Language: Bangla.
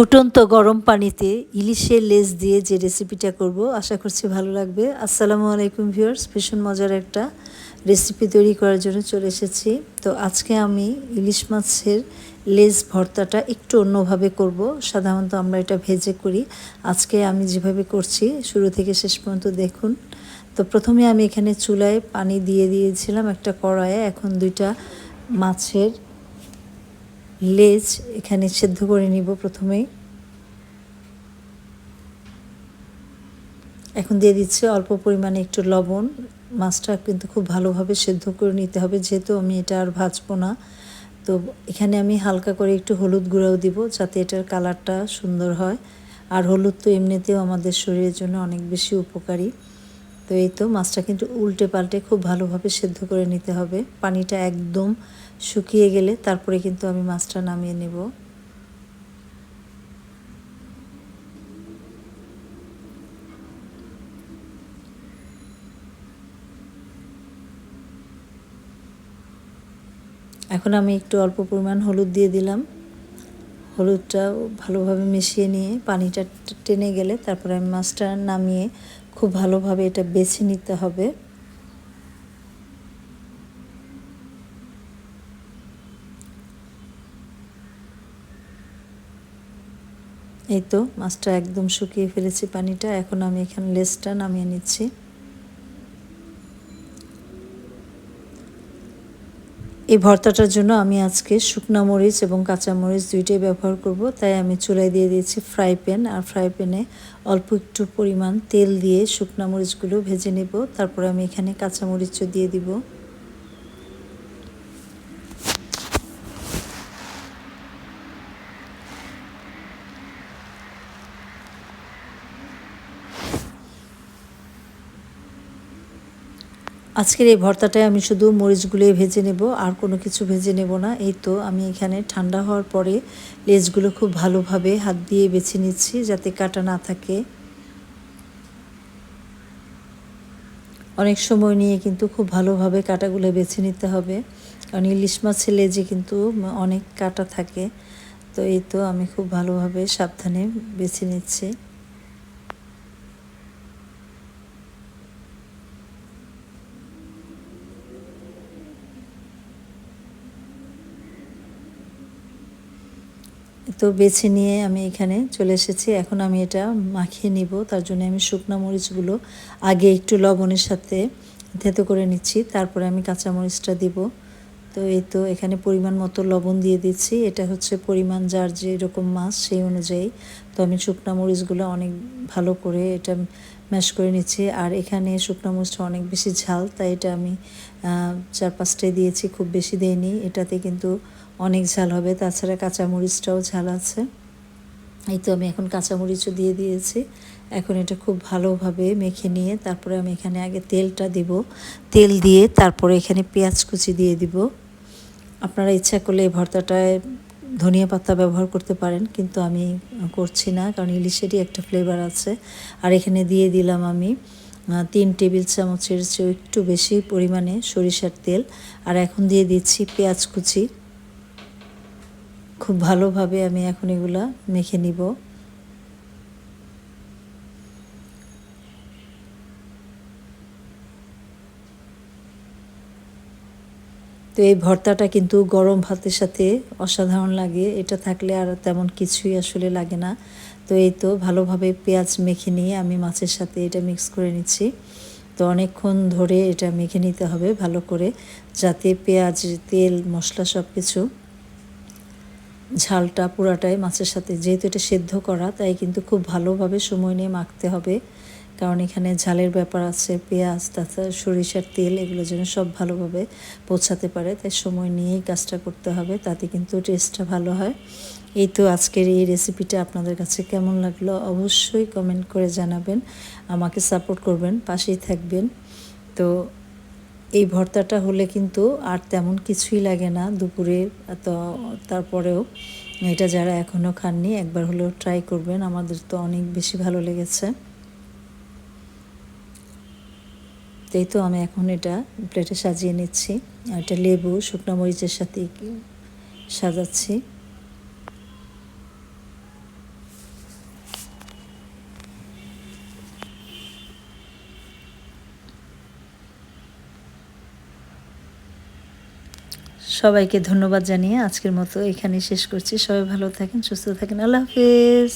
ফুটন্ত গরম পানিতে ইলিশের লেজ দিয়ে যে রেসিপিটা করব, আশা করছি ভালো লাগবে। আসসালামু আলাইকুম ভিউয়ার্স ভীষণ মজার একটা রেসিপি তৈরি করার জন্য চলে এসেছি। তো আজকে আমি ইলিশ মাছের লেজ ভর্তাটা একটু অন্যভাবে করব। সাধারণত আমরা এটা ভেজে করি। আজকে আমি যেভাবে করছি, শুরু থেকে শেষ পর্যন্ত দেখুন। তো প্রথমে আমি এখানে চুলায় পানি দিয়ে দিয়েছিলাম একটা কড়াইয়ে। এখন দুইটা মাছের লেজ এখানে সেদ্ধ করে নিব প্রথমেই। এখন দিয়ে দিচ্ছি অল্প পরিমাণে একটু লবণ। মাছটা কিন্তু খুব ভালোভাবে সেদ্ধ করে নিতে হবে, যেহেতু আমি এটা আর ভাজবো না। তো এখানে আমি হালকা করে একটু হলুদ গুঁড়াও দিব যাতে এটার কালারটা সুন্দর হয়। আর হলুদ তো এমনিতেও আমাদের শরীরের জন্য অনেক বেশি উপকারী। তো এই তো মাছটা কিন্তু উল্টে পাল্টে খুব ভালোভাবে সেদ্ধ করে নিতে হবে। পানিটা একদম শুকিয়ে গেলে তারপরে কিন্তু আমি মাছটা নামিয়ে নেব। এখন আমি একটু অল্প পরিমাণ হলুদ দিয়ে দিলাম। হলুদটা ভালোভাবে মিশিয়ে নিয়ে পানিটা টেনে গেলে তারপরে আমি মাছটা নামিয়ে খুব ভালোভাবে এটা বেছে নিতে হবে। এই তো, মাছটা একদম শুকিয়ে ফেলেছি পানিটা, এখন আমি এখানে লেসটা নামিয়ে নিচ্ছি। এই ভর্তাটার জন্য আমি আজকে শুকনা মরিচ এবং কাঁচা মরিচ দুইটাই ব্যবহার করব, তাই আমি চুলায় দিয়ে দিয়েছি ফ্রাই প্যান, আর ফ্রাই প্যানে অল্প একটু পরিমাণ তেল দিয়ে শুকনা মরিচগুলো ভেজে নেব, তারপরে আমি এখানে কাঁচা মরিচও দিয়ে দিব। আজকের এই ভর্তাটায় আমি শুধু মরিচগুলোই ভেজে নেব, আর কোনো কিছু ভেজে নেব না। এই তো আমি এখানে ঠান্ডা হওয়ার পরে লেজগুলো খুব ভালোভাবে হাত দিয়ে বেছে নিচ্ছি যাতে কাটা না থাকে। অনেক সময় নিয়ে কিন্তু খুব ভালোভাবে কাটাগুলো বেছে নিতে হবে। কারণ ইলিশ মাছের লেজে কিন্তু অনেক কাটা থাকে। তো এই তো আমি খুব ভালোভাবে সাবধানে বেছে নিচ্ছি। তো বেছে নিয়ে আমি এখানে চলে এসেছি। এখন আমি এটা মাখিয়ে নিব। তার জন্য আমি শুকনো মরিচগুলো আগে একটু লবণের সাথে থেতো করে নিচ্ছি। তারপরে আমি কাঁচা মরিচটা দিব। তো এই তো এখানে পরিমাণ মতো লবণ দিয়ে দিচ্ছি। এটা হচ্ছে পরিমাণ যার যে এরকম মাছ সেই অনুযায়ী। তো আমি শুকনো মরিচগুলো অনেক ভালো করে এটা ম্যাশ করে নিচ্ছি। আর এখানে শুকনো মরিচটা অনেক বেশি ঝাল, তাই এটা আমি চার পাঁচটায় দিয়েছি। খুব বেশি দেয়নি এটাতে কিন্তু অনেক ঝাল হবে, তাছাড়া কাঁচামরিচটাও ঝাল আছে। এই তো আমি এখন কাঁচামরিচও দিয়ে দিয়েছি। এখন এটা খুব ভালোভাবে মেখে নিয়ে তারপরে আমি এখানে আগে তেলটা দিব। তেল দিয়ে তারপরে এখানে পেঁয়াজ কুচি দিয়ে দিব। আপনারা ইচ্ছা করলে এই ভর্তাটায় ধনিয়া পাতা ব্যবহার করতে পারেন, কিন্তু আমি করছি না, কারণ ইলিশেরই একটা ফ্লেভার আছে। আর এখানে দিয়ে দিলাম আমি তিন টেবিল চামচের চেয়েও একটু বেশি পরিমাণে সরিষার তেল। আর এখন দিয়ে দিচ্ছি পেঁয়াজ কুচি। খুব ভালোভাবে আমি এখন এগুলা মেখে নিব। তো এই ভর্তাটা কিন্তু গরম ভাতের সাথে অসাধারণ লাগে, এটা থাকলে আর তেমন কিছুই আসলে লাগে না। তো এই তো ভালোভাবে পেঁয়াজ মেখে নিয়ে আমি মাছের সাথে এটা মিক্স করে নিচ্ছি। তো অনেকক্ষণ ধরে এটা মেখে নিতে হবে ভালো করে, যাতে পেঁয়াজ, তেল, মশলা সব কিছু ঝালটা পুরাটাই মাছের সাথে, যেহেতু এটা সেদ্ধ করা, তাই কিন্তু খুব ভালোভাবে সময় নিয়ে মাখতে হবে। কারণ এখানে ঝালের ব্যাপার আছে, পেঁয়াজ, তাছাড়া সরিষার তেল, এগুলো যেন সব ভালোভাবে পৌঁছাতে পারে। তাই সময় নিয়েই কাজটা করতে হবে, তাতে কিন্তু টেস্টটা ভালো হয়। এই তো আজকের এই রেসিপিটা আপনাদের কাছে কেমন লাগল অবশ্যই কমেন্ট করে জানাবেন। আমাকে সাপোর্ট করবেন, পাশেই থাকবেন। তো এই ভর্তাটা হলে কিন্তু আর তেমন কিছুই লাগে না দুপুরে, তো তারপরেও এটা যারা এখনও খাননি একবার হলেও ট্রাই করবেন। আমাদের তো অনেক বেশি ভালো লেগেছে। তাই তো আমি এখন এটা প্লেটে সাজিয়ে নিচ্ছি। আর এটা লেবু, শুকনো মরিচের সাথে সাজাচ্ছি। সবাইকে ধন্যবাদ জানিয়ে আজকের মতো এখানে শেষ করছি। সবাই ভালো থাকেন, সুস্থ থাকেন। আল্লাহ হাফিজ।